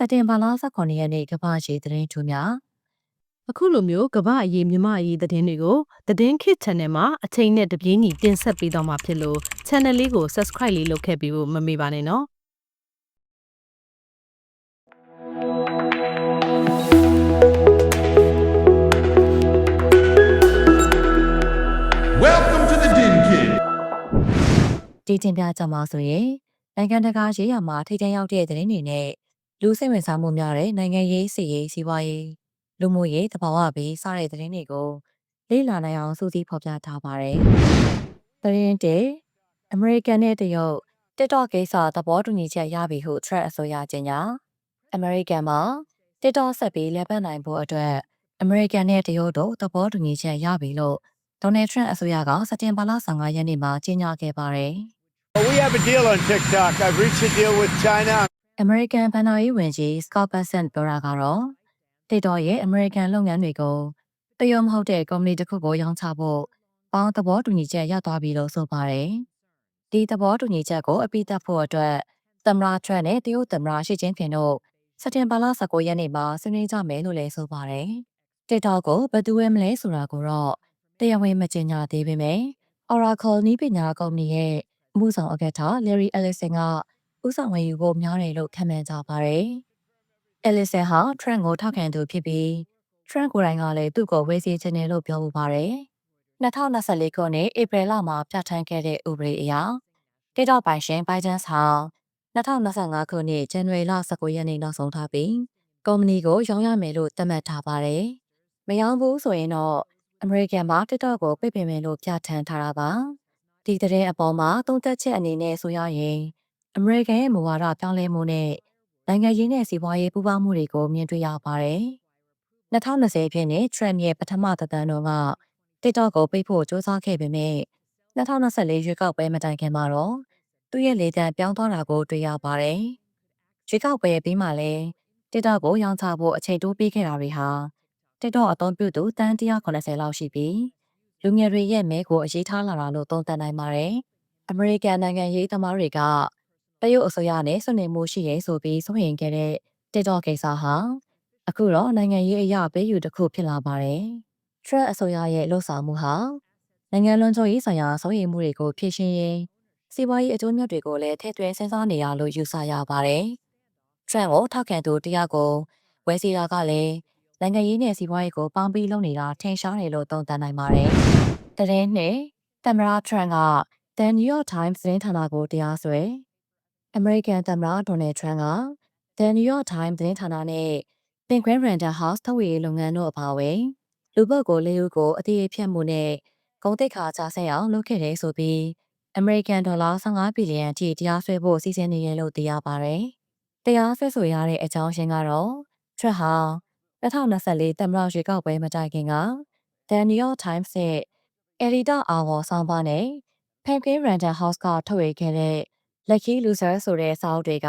စက်တင်ဘာလ18ရက်နေ့ကမ္ဘာရှိသတင်းထူးများအခုလိုမျိုးကမ္ဘာအရေးမြမအရေးသတင်းတွေကိုသတင်းခေတ် channel မှာအချိန်နဲ့တပြေးညီတင်ဆက်ပေးတော့မှာဖြစ်လို့ channel လေးကို subscribe လေးလုပ်ခဲ့ပြီးဖို့မမေ့ပါနဲ့နော် Welcome to the Din Kid. ဒီတင်ပြကြမှာဆိုရင်နိုင်ငံတကာရေးရာမှာထိပ်တန်းရောက်တဲ့သတင်းတွေနဲ့ လူစိတ်ဝင်စားမှုများတဲ့နိုင်ငံရေးစီရေးစီးပွားရေးလူမှုရေးတဘာဝဘေးစတဲ့သတင်းတွေကိုလေ့လာနိုင်အောင်စူးစီးဖော်ပြထားပါတယ်။သတင်းတဲ့အမေရိကန်နဲ့တရုတ် TikTok ကိစ္စသဘောတူညီချက်ရပြီဟု Thread အစိုးရကြေညာအမေရိကန်မှာ TikTok ဆက်ပြီးလက်ပတ်နိုင်ဖို့အတွက်အမေရိကန်နဲ့တရုတ်တို့သဘောတူညီချက်ရပြီလို့ဒေါ်နယ်ထရန့်အစိုးရကစက်တင်ဘာလ15ရက်နေ့မှာကြေညာခဲ့ပါတယ်။ We have a deal on TikTok. I've reached a deal with China. American ဘဏ္ဍာရေးဝန်ကြီး Scott Bessent ပြောတာကတော့ TikTok ရဲ့ American လုပ်ငန်းတွေကိုတရုတ်မဟုတ်တဲ့ကုမ္ပဏီတစ်ခုကိုရောင်းချဖို့ပေါင်းသဘောတူညီချက်ရသွားပြီလို့ဆိုပါတယ်။ဒီသဘောတူညီချက်ကိုအပိသက်ဖို့အတွက်သမ္မတ Trump နဲ့တရုတ်သမ္မတရှီကျင်းဖျင်တို့စက်တင်ဘာလ19ရက်နေ့မှာဆွေးနွေးကြမယ်လို့လည်းဆိုပါတယ်။ TikTok ကိုဘယ်သူဝယ်မလဲဆိုတာကိုတော့တရားဝင်မကြေညာသေးပေမဲ့ Oracle နည်းပညာကုမ္ပဏီရဲ့အမှုဆောင်အကဋ္ဌ Larry Ellison က ဥဆောင်ဝယ်ယူဖို့များတယ်လို့ခန့်မှန်းကြပါတယ်။ Ellison ဟာ Trump ကိုထောက်ခံသူဖြစ်ပြီး Trump ကိုယ်တိုင်ကလည်းသူ့ကိုဝယ်စီခြင်းတယ်လို့ပြောမှုပါတယ်။2024ခုနှစ်ဧပြီလမှာပြဋ္ဌာန်းခဲ့တဲ့ဥပဒေအရ TikTok ပိုင်ရှင် Biden ဟာ2025ခုနှစ်ဇန်နဝါရီလ19ရက်နေ့နောက်ဆုံးထားပြီးကုမ္ပဏီကိုရောင်းရမယ်လို့သတ်မှတ်ထားပါတယ်။မရောင်းဘူးဆိုရင်တော့အမေရိကန်မှာ TikTok ကိုပိတ်ပင်မယ်လို့ပြဋ္ဌာန်းထားတာပါ။ဒီသတင်းအပေါ်မှာသုံးသက်ချက်အနေနဲ့ဆိုရရင် အမေရိကန်ရဲ့မူဝါဒပြောင်းလဲမှုနဲ့နိုင်ငံရေးနဲ့စီးပွားရေးပူးပေါင်းမှုတွေကိုမြင်တွေ့ရပါတယ်။2020ပြည့်နှစ် Trump ရဲ့ပထမသက်တမ်းတော့က TikTok ကိုပိတ်ဖို့စ조사ခဲ့ပေမဲ့2024ရွေးကောက်ပွဲမတိုင်ခင်မှာတော့သူ့ရဲ့လေတံပြောင်းသွားတာကိုတွေ့ရပါတယ်။ရွေးကောက်ပွဲပြီးမှလည်း TikTok ကိုရောင်းချဖို့အချိန်တိုးပေးခဲ့တာတွေဟာ TikTok အသုံးပြုသူတန်း190လောက်ရှိပြီးလူငယ်တွေရဲ့မဲကိုအရေးထားလာတာလို့သုံးသပ်နိုင်ပါတယ်။အမေရိကန်နိုင်ငံရေးသမားတွေက တရုတ်အစိုးရနဲ့ဆွေးနွေးမှုရှိရဲဆိုပြီးစိုးရိမ်ခဲ့တဲ့ TikTok ကိစ္စဟာအခုတော့နိုင်ငံရေးအရာပေးယူတစ်ခုဖြစ်လာပါတယ်။ Trump အစိုးရရဲ့လှုပ်ဆောင်မှုဟာနိုင်ငံလွန်ခြုံရေးဆိုင်ရာစိုးရိမ်မှုတွေကိုဖြေရှင်းရင်းစီးပွားရေးအကျိုးမြတ်တွေကိုလည်းထည့်သွင်းစဉ်းစားနေရလို့ယူဆရပါတယ်။ Trump ကိုထောက်ခံသူတရားကိုဝယ်စီတာကလည်းနိုင်ငံရေးနဲ့စီးပွားရေးကိုပေါင်းပြီးလုပ်နေတာထင်ရှားတယ်လို့သုံးသပ်နိုင်ပါတယ်။တရင်နှစ်သမ္မတ Trump က The New York Times သတင်းဌာနကိုတရားစွဲ American သမ္မတ Donald Trump က The New York Times သတင်းဌာနနဲ့ Penguin Random House ထုတ်ဝေရေးလုပ်ငန်းတို့အပါအဝင်လူပုဂ္ဂိုလ်လေးဦးကိုအသေးအဖြတ်မှုနဲ့ဂုဏ်သိက္ခာချဆက်အောင်လုပ်ခဲ့တယ်ဆိုပြီး American ဒေါ်လာ15ဘီလီယံအထိတရားစွဲဖို့စီစဉ်နေရလို့သိရပါတယ်။တရားစွဲဆိုရတဲ့အကြောင်းရှင်းကတော့ Trump ဟာ2024သမ္မတရွေးကောက်ပွဲမတိုင်ခင်က The New York Times ရဲ့ Editor Hour ဆောင်းပါးနဲ့ Penguin Random House ကထုတ်ဝေခဲ့တဲ့ Lucky Loser ဆိုတဲ့စာအုပ်တွေက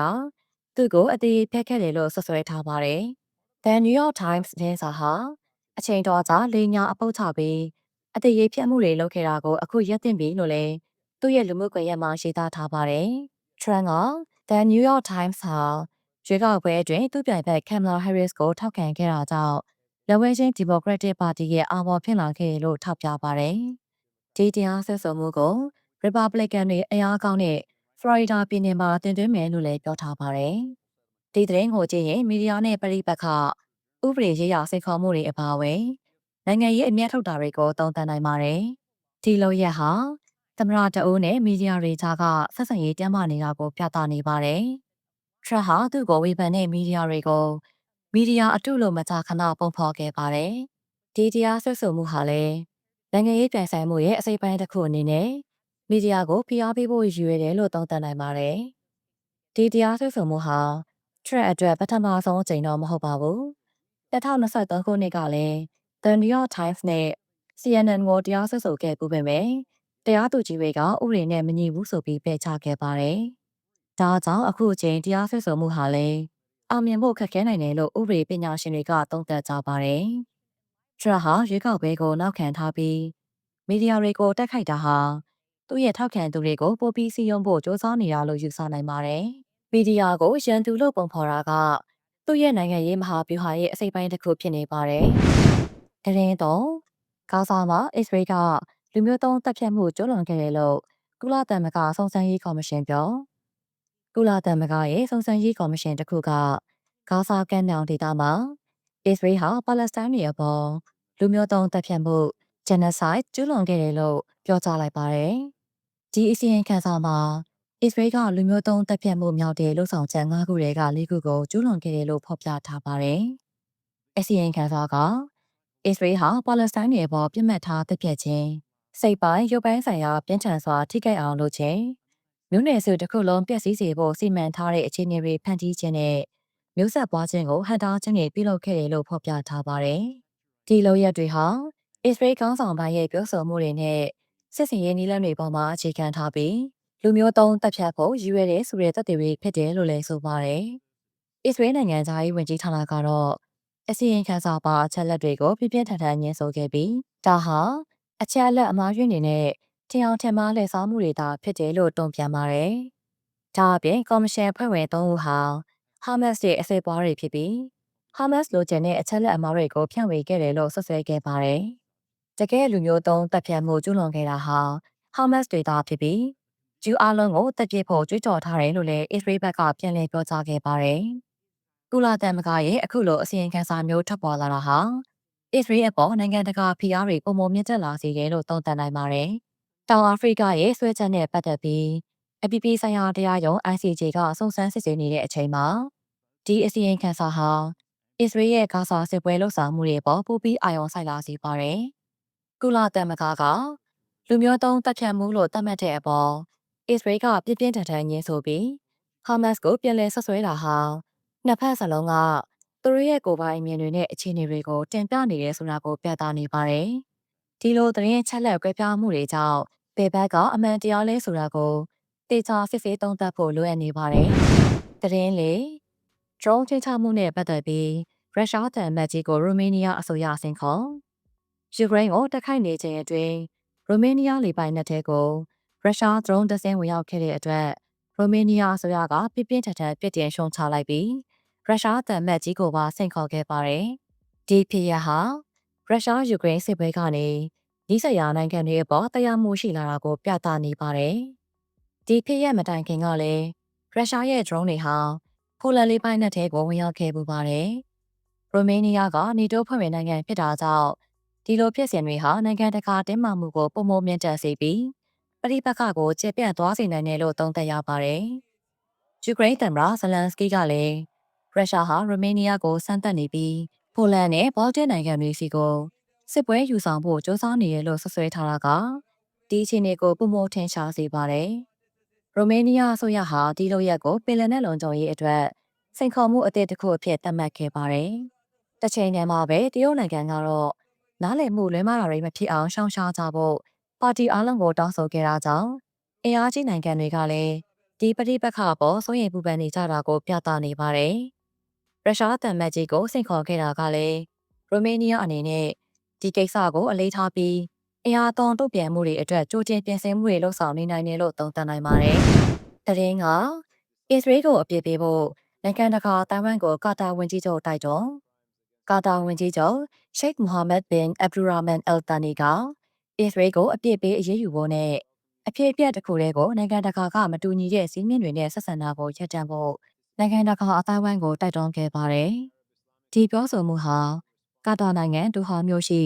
သူ့ကိုအသေးဖြတ်ခဲ့တယ်လို့ဆွဆွဲထားပါတယ်။ The New York Times သတင်းစာဟာအချိန်တော်ကြာလေညာအပုတ်ချပြီးအသေးဖြတ်မှုတွေလုပ်ခဲ့တာကိုအခုရပ်တင်ပြီလို့လည်းသူ့ရဲ့လူမှုကွန်ရက်မှာရေးသားထားပါတယ်။ Trump က The New York Times ဟာရွေးကောက်ပွဲအတွင်းသူ့ပြိုင်ဘက် Kamala Harris ကိုထောက်ခံခဲ့တာကြောင့်လက်ဝဲချင်း Democratic Party ရဲ့အာဘော်ဖြစ်လာခဲ့တယ်လို့ထောက်ပြပါတယ်။ဒီတရားစွဲဆိုမှုကို Republican တွေအင်အားကောင်းတဲ့ Florida ပြည်နယ်မှာတင်သွင်းမယ်လို့လည်းပြောထားပါတယ်။ဒီသတင်းကိုကြည့်ရင်မီဒီယာနဲ့ပရိပတ်ခဥပဒေရေးရာစိတ်ခေါ်မှုတွေအပါအဝင်နိုင်ငံရေးအမျက်ထုတ်တာတွေကိုသုံးသပ်နိုင်ပါတယ်။ဒီလိုရက်ဟာသမရတအိုးနဲ့မီဒီယာတွေကြားကဆက်ဆံရေးတမ်းမာနေတာကိုပြသနေပါတယ်။ Trump ဟာသူ့ကိုဝေဖန်တဲ့မီဒီယာတွေကိုမီဒီယာအတုလို့မကြာခဏပုံဖော်ခဲ့ပါတယ်။ဒီတရားဆွဆိုမှုဟာလည်းနိုင်ငံရေးပြိုင်ဆိုင်မှုရဲ့အစိပ်ပိုင်းတစ်ခုအနေနဲ့ မီဒီယာကိုဖိအားပေးဖို့ရည်ရွယ်တယ်လို့သုံးသပ်နိုင်ပါတယ်။ဒီတရားဆွဆိုမှုဟာ Trump အတွက်ပထမဆုံးအကြိမ်တော့မဟုတ်ပါဘူး။2023ခုနှစ်ကလည်း The New York Times နဲ့ CNN ကိုတရားစွဲဆိုခဲ့ပူးပေမဲ့တရားသူကြီးတွေကဥပဒေနဲ့မညီဘူးဆိုပြီးပယ်ချခဲ့ပါတယ်။ဒါကြောင့်အခုအချိန်တရားစွဲဆိုမှုဟာလည်းအောင်မြင်ဖို့ခက်ခဲနိုင်တယ်လို့ဥပဒေပညာရှင်တွေကသုံးသပ်ကြပါတယ်။ Trump ဟာရွေးကောက်ပွဲကိုနောက်ခံထားပြီးမီဒီယာတွေကိုတက်ခိုက်တာဟာ သူ့ရဲ့ထောက်ခံသူတွေကိုပိုပြီးစီယုံဖို့စ조사နေတာလို့ယူဆနိုင်ပါတယ်။မီဒီယာကိုရန်သူလို့ပုံဖော်တာကသူ့ရဲ့နိုင်ငံရေးမဟာဗျူဟာရဲ့အစိပ်ပိုင်းတစ်ခုဖြစ်နေပါတယ်။တရင်တော့ဂါဇာမှာအစ္စရေးကလူမျိုးတုံးတပ်ဖြတ်မှုကျူးလွန်ခဲ့တယ်လို့ကုလသမဂ္ဂစုံစမ်းရေးကော်မရှင်ပြောကုလသမဂ္ဂရဲ့စုံစမ်းရေးကော်မရှင်တစ်ခုကဂါဇာကမ်းမြောင်ဒေသမှာအစ္စရေးဟာပါလက်စတိုင်းတွေအပေါ်လူမျိုးတုံးတပ်ဖြတ်မှု genocide ကျူးလွန်ခဲ့တယ်လို့ပြောကြားလိုက်ပါတယ်။ ဒီအစီရင်ခံစာမှာအစ္စရေးကလူမျိုးတုံးတပ်ဖြတ်မှုမြောက်တဲ့လှုပ်ဆောင်ချက်၅ခုတွေက၄ခုကိုကျူးလွန်ခဲ့တယ်လို့ဖော်ပြထားပါတယ်။အစီရင်ခံစာကအစ္စရေးဟာပါလက်စတိုင်းတွေအပေါ်ပြစ်မှတ်ထားတပ်ဖြတ်ခြင်းစိတ်ပိုင်းရုပ်ပိုင်းဆိုင်ရာပြင်းထန်စွာထိခိုက်အောင်လုပ်ခြင်းမြို့နယ်စုတစ်ခုလုံးပျက်စီးစေဖို့စီမံထားတဲ့အခြေအနေတွေဖန်တီးခြင်းနဲ့မျိုးဆက်ပွားခြင်းကိုဟန်တာခြင်းတွေပြုလုပ်ခဲ့တယ်လို့ဖော်ပြထားပါတယ်။ဒီလိုရက်တွေဟာအစ္စရေးကောင်းဆောင်ပိုင်းရဲ့ပြောဆိုမှုတွေနဲ့ စစ်စင်ရေးနည်းလမ်းတွေပေါ်မှာအခြေခံထားပြီးလူမျိုးတုံးတပ်ဖြတ်ဖို့ရည်ရွယ်တဲ့ဆိုတဲ့တပ်တွေဖြစ်တယ်လို့လည်းဆိုပါတယ်။အစ္စရေးနိုင်ငံသားရေးဝန်ကြီးဌာနကတော့အစီရင်ခံစာပါအချက်လက်တွေကိုပြပြထန်ထန်ညှင်းဆိုခဲ့ပြီးဒါဟာအချက်လက်အမှားယွင်းနေနဲ့ထင်အောင်ထင်မှားလှည့်စားမှုတွေသာဖြစ်တယ်လို့တုံ့ပြန်ပါတယ်။ဒါအပြင်ကော်မရှင်ဖွဲ့ဝင်၃ဦးဟာဟာမတ်စ်ရဲ့အစိပ်ပွားတွေဖြစ်ပြီးဟာမတ်စ်လိုချင်တဲ့အချက်လက်အမှားတွေကိုဖြန့်ဝေခဲ့တယ်လို့ဆွဆွဲခဲ့ပါတယ်။ တကယ်လူမျိုးတုံးတပ်ဖြတ်မှုကျူးလွန်ခဲ့တာဟာဟာမတ်စ်တွေသာဖြစ်ပြီးဂျူးအလုံးကိုတပ်ပြစ်ဖို့ကြွေးကြော်ထားတယ်လို့လည်းအစ္စရေးဘက်ကပြန်လည်ပြောကြားခဲ့ပါတယ်။ကုလသမဂ္ဂရဲ့အခုလိုအစီရင်ခံစာမျိုးထွက်ပေါ်လာတာဟာအစ္စရေးအပေါ်နိုင်ငံတကာဖိအားတွေပုံမမြင့်တက်လာစေတယ်လို့သုံးသပ်နိုင်ပါတယ်။တောင်အာဖရိကရဲ့ဆွဲချက်နဲ့ပတ်သက်ပြီးအပီပီဆိုင်ရာတရားရုံး ICJ ကစုံစမ်းစစ်ဆေးနေတဲ့အချိန်မှာဒီအစီရင်ခံစာဟာအစ္စရေးရဲ့ဂါဇာစစ်ပွဲလှုပ်ဆောင်မှုတွေပေါ်ပိုပြီးအာရုံစိုက်လာစေပါတယ်။ ကုလသမဂ္ဂကလူမျိုးတုံးတပ်ဖြတ်မှုလို့သတ်မှတ်တဲ့အပေါ်အစ္စရေးကပြင်းပြင်းထန်ထန်ညှင်းဆိုပြီးဟာမတ်စ်ကိုပြန်လည်ဆွဆွဲတာဟာနှစ်ဖက်စလုံးကသူတို့ရဲ့ကိုယ်ပိုင်အမြင်တွေနဲ့အခြေအနေတွေကိုတင်ပြနေတယ်ဆိုတာကိုပြသနေပါတယ်။ဒီလိုသတင်းချက်လက်ကွဲပြားမှုတွေကြောင့်ပေဘက်ကအမှန်တရားလဲဆိုတာကိုတေချာစစ်ဆေးသုံးသပ်ဖို့လိုအပ်နေပါတယ်။သတင်းလေ drone ချင်းချမှုနဲ့ပတ်သက်ပြီးရုရှားတန်မတ်ကြီးကိုရိုမေးနီးယားအစိုးရအဆင့်ခေါ် ယူကရိန်းကိုတိုက်ခိုက်နေခြင်းအတွင်းရိုမေးနီးယားလေပိုင်နက်ထဲကိုရုရှား drone တစ်စင်းဝင်ရောက်ခဲ့တဲ့အတွက်ရိုမေးနီးယားအစိုးရကပြပြင်းထန်ထန်ပြစ်တင်ရှုံချလိုက်ပြီးရုရှားတန်မတ်ကြီးကိုပါဆင့်ခေါ်ခဲ့ပါတယ်။ဒီဖြစ်ရဟာရုရှားယူကရိန်းစစ်ပွဲကနေဤဆက်ရာနိုင်ငံတွေအပေါ်တရားမှုရှိလာတာကို ပြသနေပါတယ်။ဒီဖြစ်ရမတိုင်ခင်ကလည်းရုရှားရဲ့ drone တွေဟာဖိုလန်လေးပိုင်းနဲ့ထဲကိုဝင်ရောက်ခဲ့ပူပါတယ်။ရိုမေးနီးယားကနေတိုးဖွဲ့ဝင်နိုင်ငံဖြစ်တာကြောင့် ဒီလိုဖြစ်စဉ်တွေဟာနိုင်ငံတကာတင်းမာမှုကိုပုံမမြင့်တက်စေပြီးပဋိပက္ခကိုကျေပြန့်သွားစေနိုင်တယ်လို့သုံးသပ်ရပါတယ်။ယူကရိန်းသမ္မတဇလန်စကီးကလည်းရုရှားဟာရိုမေးနီးယားကိုစမ်းသပ်နေပြီးပိုလန်နဲ့ဘော်လ်တစ်နိုင်ငံတွေစီကိုစစ်ပွဲယူဆောင်ဖို့ကြိုးစားနေရလို့ဆွဆွဲထားတာကဒီအခြေအနေကိုပုံမထင်ရှားစေပါတယ်။ရိုမေးနီးယားအစိုးရဟာဒီလိုရက်ကိုပင်လယ်နဲ့လုံခြုံရေးအတွက်စိန်ခေါ်မှုအသစ်တစ်ခုအဖြစ်သတ်မှတ်ခဲ့ပါတယ်။တစ်ချိန်တည်းမှာပဲတရုတ်နိုင်ငံကတော့ နားလည်မှုလွဲမှားတာတွေမဖြစ်အောင်ရှောင်ရှားကြဖို့ပါတီအားလုံးကိုတောင်းဆိုခဲ့တာကြောင့်အင်အားကြီးနိုင်ငံတွေကလည်းဒီပဋိပက္ခပေါ်စိုးရိမ်ပူပန်နေကြတာကိုပြသနေပါတယ်။ရုရှားတန်မတ်ကြီးကိုစိန်ခေါ်ခဲ့တာကလည်းရိုမေးနီးယားအနေနဲ့ဒီကိစ္စကိုအလေးထားပြီးအင်အားသွန်တုတ်ပြန်မှုတွေအတွက်ကြိုတင်ပြင်ဆင်မှုတွေလှုပ်ဆောင်နေနိုင်တယ်လို့သုံးသပ်နိုင်ပါတယ်။တရင်ကအစ္စရေးကိုအပြစ်ပေးဖို့နိုင်ငံတကာတိုင်ဝမ်ကိုကာတာဝန်ကြီးချုပ်တိုက်တွန်း ကာတာဝန်ကြီးချုပ်ရှိတ်မိုဟာမက်ဘင်အဗ်ဒူရာမန်အယ်တာနီကအစ္စရေးကိုအပြစ်ပေးအရေးယူဖို့နဲ့အဖြစ်အပျက်တစ်ခုတည်းကိုနိုင်ငံတကာကမတူညီတဲ့စီးမြင့်တွေနဲ့ဆက်ဆံတာကိုရပ်တန့်ဖို့နိုင်ငံတကာအတိုင်းဝိုင်းကိုတိုက်တွန်းခဲ့ပါတယ်။ဒီပြောဆိုမှုဟာကာတာနိုင်ငံဒူဟာမြို့ရှိ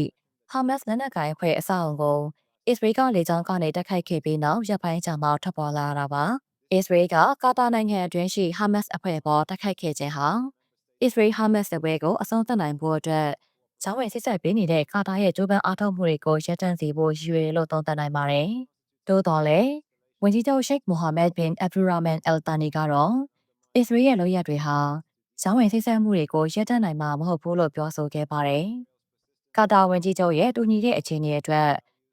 ဟာမတ်စ်လက်နက်ကိုင်အဖွဲ့အဆောက်အုံကိုအစ္စရေးကလေကြောင်းကနေတိုက်ခိုက်ခဲ့ပြီးနောက်ရပ်ပိုင်းကြာမှထွက်ပေါ်လာတာပါ။အစ္စရေးကကာတာနိုင်ငံအတွင်းရှိဟာမတ်စ်အဖွဲ့ပေါ်တိုက်ခိုက်ခဲ့ခြင်းဟာ အစ္စရေးဟာမတ်စ်တပ်ပွဲကိုအဆုံးသတ်နိုင်ဖို့အတွက်ကျောင်းဝင်စစ်ဆက်ပေးနေတဲ့ကာတာရဲ့ဂျိုးပန်းအားထုတ်မှုတွေကိုရပ်တန့်စေဖို့ရည်ရွယ်လို့သုံးသပ်နိုင်ပါတယ်။သို့တော်လည်းဝန်ကြီးချုပ်ရှိတ်မိုဟာမက်ဘင်အဗ်ဒူရာမန်အယ်တာနီကတော့အစ္စရေးရဲ့လုပ်ရက်တွေဟာကျောင်းဝင်စစ်ဆက်မှုတွေကိုရပ်တန့်နိုင်မှာမဟုတ်ဘူးလို့ပြောဆိုခဲ့ပါတယ်။ကာတာဝန်ကြီးချုပ်ရဲ့တူညီတဲ့အခြေအနေအတွက်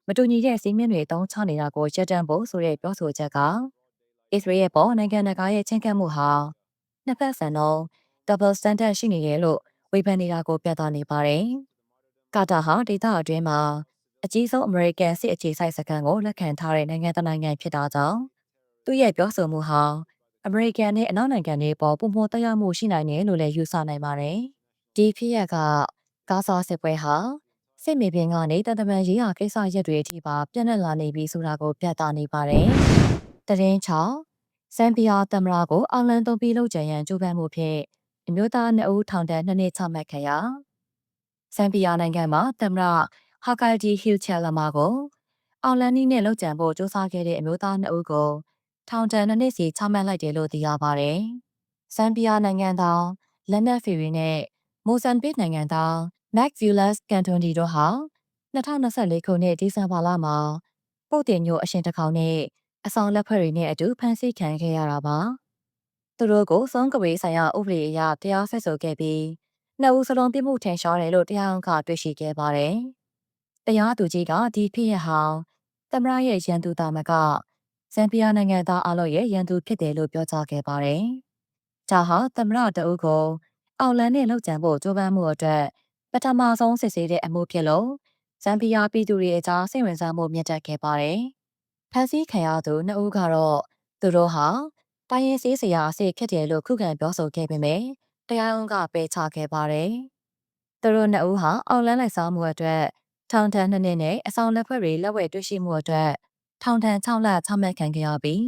မတူညီတဲ့စီးမြင့်တွေတုံးချနေတာကိုရပ်တန့်ဖို့ဆိုတဲ့ပြောဆိုချက်က အစ္စရေးရဲ့ပေါ်နိုင်ငံတကာရဲ့ချင်းကပ်မှုဟာနှစ်ဖက်စံတော့ double standard ရှိနေတယ်လို့ဝေဖန်နေတာကိုပြသနေပါတယ်။ကာတာဟာဒေသအတွင်းမှာအကြီးဆုံးအမေရိကန်စစ်အခြေစိုက်စခန်းကိုလက်ခံထားတဲ့နိုင်ငံတစ်နိုင်ငံဖြစ်တာကြောင့်သူ့ရဲ့ပြောဆိုမှုဟာအမေရိကန်နဲ့အနောက်နိုင်ငံတွေပေါ်ပုံမှန်တက်ရောက်မှုရှိနိုင်တယ်လို့လည်းယူဆနိုင်ပါတယ်။ဒီဖြစ်ရပ်ကဂါဇာစစ်ပွဲဟာစစ်မြေပြင်ကနေတန်တမန်ရေးရာကိစ္စရပ်တွေအထိပါပြန့်နှံ့လာနေပြီဆိုတာကိုပြသနေပါတယ်။တရင်ချောင်းဇမ်ဘီယာတမရာကိုအောင်လန်တုံပြီးလောက်ကြရန်ကြိုးပမ်းမှုဖြင့် အမျိုးသားနှစ်ဦးထောင်ဒဏ်နှစ်နှစ်ချမှတ်ခဲ့ရာဇမ်ဘီယာနိုင်ငံမှာတမရာဟာကိုင်ဒီဟီချယ်လာမာကိုအောင်လန်နီနဲ့လောက်ကျန်ဖို့စ조사ခဲ့တဲ့အမျိုးသားနှစ်ဦးကိုထောင်ဒဏ်နှစ်နှစ်စီချမှတ်လိုက်တယ်လို့သိရပါတယ်။ဇမ်ဘီယာနိုင်ငံသားလက်နက်ဖီရီနဲ့မိုဇမ်ဘစ်နိုင်ငံသားမက်ဗူလတ်ကန်တွန်ဒီတို့ဟာ2024ခုနှစ်ဒီဇင်ဘာလမှာပုတ်တင်မျိုးအရှင်တစ်ခေါင်နဲ့အဆောင်လက်ဖွဲ့တွေနဲ့အတူဖမ်းဆီးခံခဲ့ရတာပါ။ သူတို့ကိုစုံကဝေးဆိုင်ရာဥပဒေအရတရားဆက်ဆိုခဲ့ပြီးနှစ်ဦးစလုံးပြစ်မှုထင်ရှားတယ်လို့တရားရုံးကတွေ့ရှိခဲ့ပါတယ်။တရားသူကြီးကဒီဖြစ်ရဟောင်းသမရရဲ့ရန်သူသားမကဇမ်ဘီယာနိုင်ငံသားအလို့ရဲ့ရန်သူဖြစ်တယ်လို့ပြောကြားခဲ့ပါတယ်။ဒါဟာသမရတအုပ်ကိုအော်လန်နဲ့လှုပ်ကြံဖို့ကြိုးပမ်းမှုအတွက်ပထမဆုံးစစ်ဆေးတဲ့အမှုဖြစ်လို့ဇမ်ဘီယာပြည်သူတွေအကြားစိတ်ဝင်စားမှုမြင့်တက်ခဲ့ပါတယ်။ဖန်စီခံရသူနှစ်ဦးကတော့သူတို့ဟာ တိုင်းရင်းစည်းစရာအစိတ်ဖြစ်တယ်လို့ခုခံပြောဆိုခဲ့ပေမဲ့တရားရုံးကပယ်ချခဲ့ပါတယ်။သူတို့နှစ်ဦးဟာအော်လန်လိုက်စားမှုအတွက်ထောင်ဒဏ်နှစ်နှစ်နဲ့အဆောင်လက်ဖွဲ့တွေလက်ဝဲတွေ့ရှိမှုအတွက်ထောင်ဒဏ်6လချမှတ်ခံခဲ့ရပြီး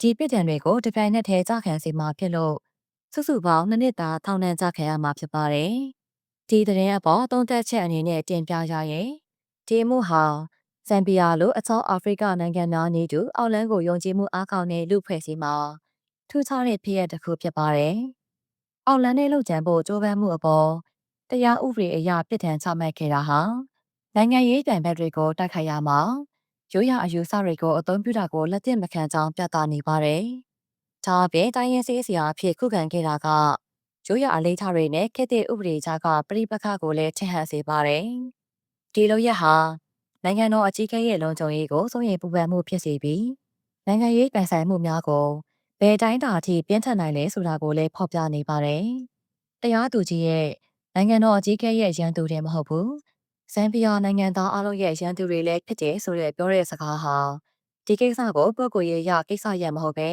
ဒီပြစ်ဒဏ်တွေကိုတပြိုင်နက်တည်းကြခံစီမှာဖြစ်လို့စုစုပေါင်းနှစ်နှစ်သာထောင်ဒဏ်ကြခံရမှာဖြစ်ပါတယ်။ဒီသတင်းအပေါ်သုံးသပ်ချက်အနေနဲ့တင်ပြရရင်ဒီမှုဟာဇမ်ဘီယာလိုအချောင်းအာဖရိကနိုင်ငံများနေတူအောက်လန်းကိုယုံကြည်မှုအားကောင်းတဲ့လူဖွဲ့စည်းမှာ ထူးခြားတဲ့ဖြစ်ရပ်တစ်ခုဖြစ်ပါတယ်။အောက်လန်းနဲ့လှုပ်ကြံဖို့ကြိုးပမ်းမှုအပေါ်တရားဥပဒေအရပြစ်ဒဏ်ချမှတ်ခဲ့တာဟာနိုင်ငံရေးတိုင်ဘက်တွေကိုတိုက်ခိုက်ရမှာရိုးရာအယူဆတွေကိုအသုံးပြုတာကိုလက်သင့်မခံကြောင်းပြသနေပါတယ်။ဒါအပြင်တိုင်းရင်းစည်းစရာအဖြစ်ခုခံခဲ့တာကရိုးရာအလေးထားတွေနဲ့ခေတ်သစ်ဥပဒေကြားကပြိပခါကိုလည်းထင်ဟပ်စေပါတယ်။ဒီလိုရက်ဟာနိုင်ငံတော်အကြီးအကဲရဲ့လုံခြုံရေးကိုစိုးရိမ်ပူပန်မှုဖြစ်စေပြီးနိုင်ငံရေးပိုင်ဆိုင်မှုများကို ဘယ်တိုင်းတာအထိပြင်းထန်နိုင်လဲဆိုတာကိုလည်းဖော်ပြနေပါတယ်။တရားသူကြီးရဲ့နိုင်ငံတော်အကြီးအကဲရဲ့ရန်သူတယ်မဟုတ်ဘူး။ဇမ်ဘီယာနိုင်ငံသားအလုံးရဲ့ရန်သူတွေလည်းဖြစ်တယ်ဆိုတဲ့ပြောတဲ့စကားဟာဒီကိစ္စကိုပုဂ္ဂိုလ်ရေးရကိစ္စရပ်မဟုတ်ပဲ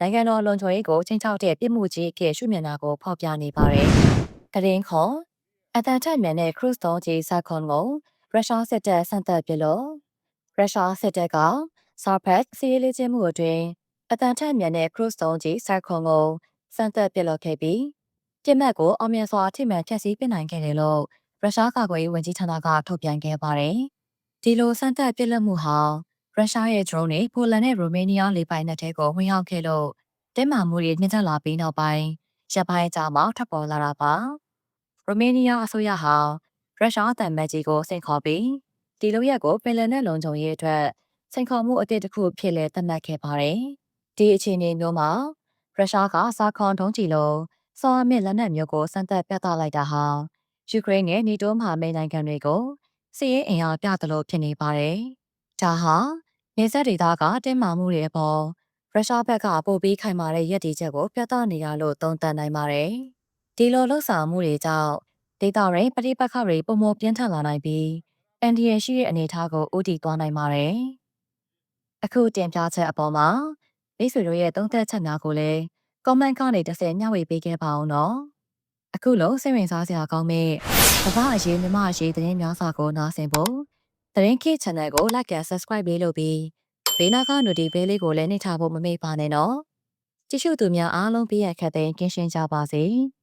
နိုင်ငံတော်လုံခြုံရေးကိုချင်းချောက်တဲ့ပြစ်မှုကြီးအဖြစ်ရှုမြင်တာကိုဖော်ပြနေပါတယ်။တရင်ခွန်အတန်ထက်မြန်တဲ့ခရုစ်တော်ကြီးဇက်ခွန်ကိုရုရှားစစ်တပ်ဆန့်သက်ပြလို့ရုရှားစစ်တပ်ကဆာဖက်စီးရေးလေးချင်းမှုအတွင်း အတန်ထက်မြန်တဲ့ခရုစ်တော်ကြီးဇက်ခွန်ကိုဆန့်သက်ပြလို့ခဲ့ပြီးပြစ်မှတ်ကိုအောင်မြင်စွာထိမှန်ဖျက်ဆီးပစ်နိုင်ခဲ့တယ်လို့ရုရှားကာကွယ်ရေးဝန်ကြီးဌာနကထုတ်ပြန်ခဲ့ပါတယ်။ဒီလိုဆန့်သက်ပြစ်လက်မှုဟာရုရှားရဲ့ drone တွေပိုလန်နဲ့ရိုမေးနီးယားလေပိုင်နက်တွေကိုဝင်ရောက်ခဲ့လို့တင်းမာမှုတွေမြင့်တက်လာပြီးနောက်ပိုင်းရပ်ပိုင်းကြာမှထပ်ပေါ်လာတာပါ။ရိုမေးနီးယားအစိုးရဟာရုရှားတန်မတ်ကြီးကိုစိန်ခေါ်ပြီးဒီလိုရက်ကိုပင်လယ်နဲ့လုံခြုံရေးအတွက်စိန်ခေါ်မှုအသစ်တစ်ခုဖြစ်လဲသတ်မှတ်ခဲ့ပါတယ်။ ဒီအခြေအနေမျိုးမှာရုရှားကစာခွန်ထုံးကြည့်လို့စောအမစ်လက်နက်မျိုးကိုစမ်းသပ်ပြသလိုက်တာဟာယူကရိန်းနဲ့နေတိုးမဟာမိတ်နိုင်ငံတွေကိုစစ်ရေးအင်အားပြသလိုဖြစ်နေပါတယ်။ဒါဟာနေဆက်ဒေသကတင်းမာမှုတွေအပေါ်ရုရှားဘက်ကပို့ပြီးခိုင်မာတဲ့ရည်တည်ချက်ကိုပြသနေရလို့သုံးသပ်နိုင်ပါတယ်။ဒီလိုလှုပ်ဆောင်မှုတွေကြောင့်ဒေတာရင်ပဋိပက္ခတွေပုံမပြင်းထန်လာနိုင်ပြီးအန်ဒီရရှိတဲ့အနေအထားကိုဥတီသွားနိုင်ပါတယ်။အခုတင်ပြချက်အပေါ်မှာ မိတ်ဆွေတို့ရဲ့သုံးသပ်ချက်များကိုလည်း comment ကနေတစ်ဆယ်မျှဝေပေးခဲ့ပါအောင်နော်။အခုလို့စိတ်ဝင်စားစရာကောင်းမဲ့ကမ္ဘာအရေးမြမအရေးသတင်းများစွာကိုနားဆင်ဖို့သတင်းခေတ် channel ကို like and subscribe ပေးလို့ပြီးဘေးနာက notification လေးကိုလည်းနှိပ်ထားဖို့မမေ့ပါနဲ့နော်။ကြည့်ရှုသူများအားလုံးပြည့်ရခတ်တဲ့ကင်းရှင်းကြပါစေ။